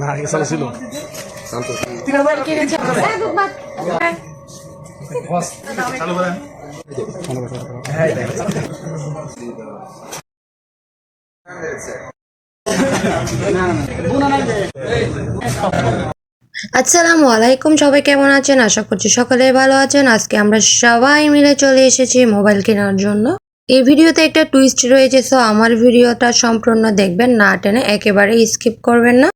না চালু ছিল আসসালামু আলাইকুম, সবাই কেমন আছেন? আশা করছি সকলে ভালো আছেন। আজকে আমরা সবাই মিলে চলে এসেছি মোবাইল কেনার জন্য। এই ভিডিওতে একটা টুইস্ট রয়েছে সো আমার ভিডিওটা সম্পূর্ণ দেখবেন না টেনে একেবারে স্কিপ করবেন না।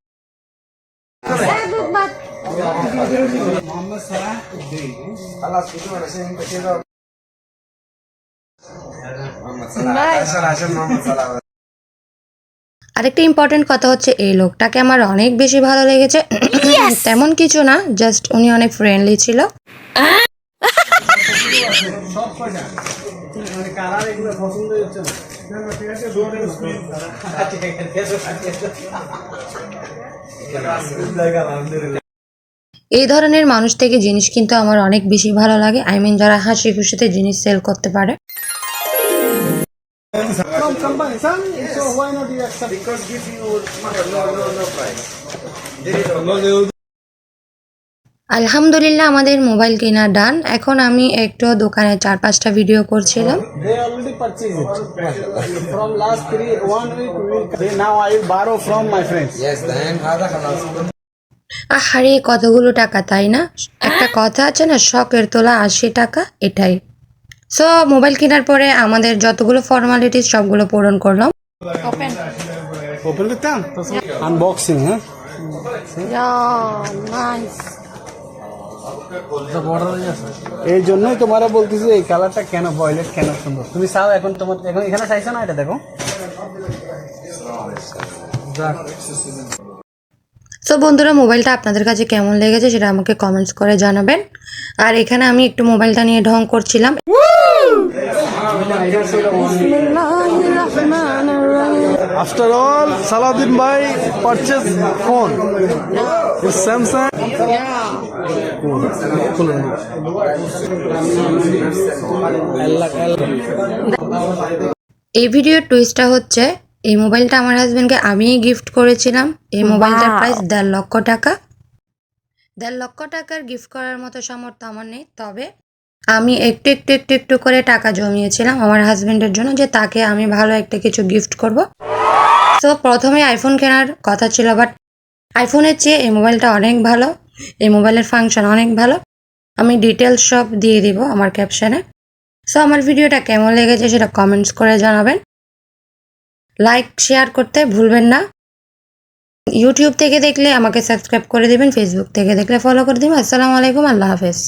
আরেকটা ইম্পর্টেন্ট কথা হচ্ছে এই লোকটাকে আমার অনেক বেশি ভালো লেগেছে। তেমন কিছু না জাস্ট উনি অনেক ফ্রেন্ডলি ছিল। এই ধরনের মানুষ থেকে জিনিস কিন্তু আমার অনেক বেশি ভালো লাগে। আই মিন যারা হাসি খুশিতে জিনিস সেল করতে পারে। আলহামদুলিল্লাহ আমাদের মোবাইল কেনা ডান। এখন আমি একটু দোকানে চার পাঁচটা ভিডিও করছিলাম। আহারে কতগুলো টাকা তাই না? একটা কথা আছে না শখের তোলা আশি টাকা এটাই। সো মোবাইল কেনার পরে আমাদের যতগুলো ফর্মালিটিস সবগুলো পূরণ করলাম। এই জন্যই তোমরা বলতেছি এই কালারটা কেন ভয়লেট কেন সুন্দর? তুমি চাও এখন তোমার এখন এখানে চাইছো না এটা দেখো। সো বন্ধুরা মোবাইলটা আপনাদের কাছে কেমন লেগেছে সেটা আমাকে কমেন্টস করে জানাবেন। আর এখানে আমি একটু মোবাইলটা নিয়ে ঢং করছিলাম। After all, Salahuddin bhai purchased phone. It's Samsung. এই ভিডিওর টুইস্টটা হচ্ছে এই মোবাইলটা আমার হাজবেন্ডকে আমিই গিফট করেছিলাম এই মোবাইলটার প্রাইস দেড় লক্ষ টাকা দেড় লক্ষ টাকার গিফট করার মতো সামর্থ্য আমার নেই তবে আমি একটু একটু একটু একটু করে টাকা জমিয়েছিলাম আমার হাজবেন্ডের জন্য যে তাকে আমি ভালো একটা কিছু গিফট করব তো প্রথমে আইফোন কেনার কথা ছিল বাট আইফোনের চেয়ে এই মোবাইলটা অনেক ভালো। এই মোবাইলের ফাংশন অনেক ভালো। আমি ডিটেলস সব দিয়ে দিব আমার ক্যাপশানে সো আমার ভিডিওটা কেমন লেগেছে সেটা কমেন্টস করে জানাবেন। লাইক শেয়ার করতে ভুলবেন না। ইউটিউব থেকে দেখলে আমাকে সাবস্ক্রাইব করে দিবেন ফেসবুক থেকে দেখলে ফলো করে দিবেন। আসসালামু আলাইকুম, আল্লাহ হাফেজ।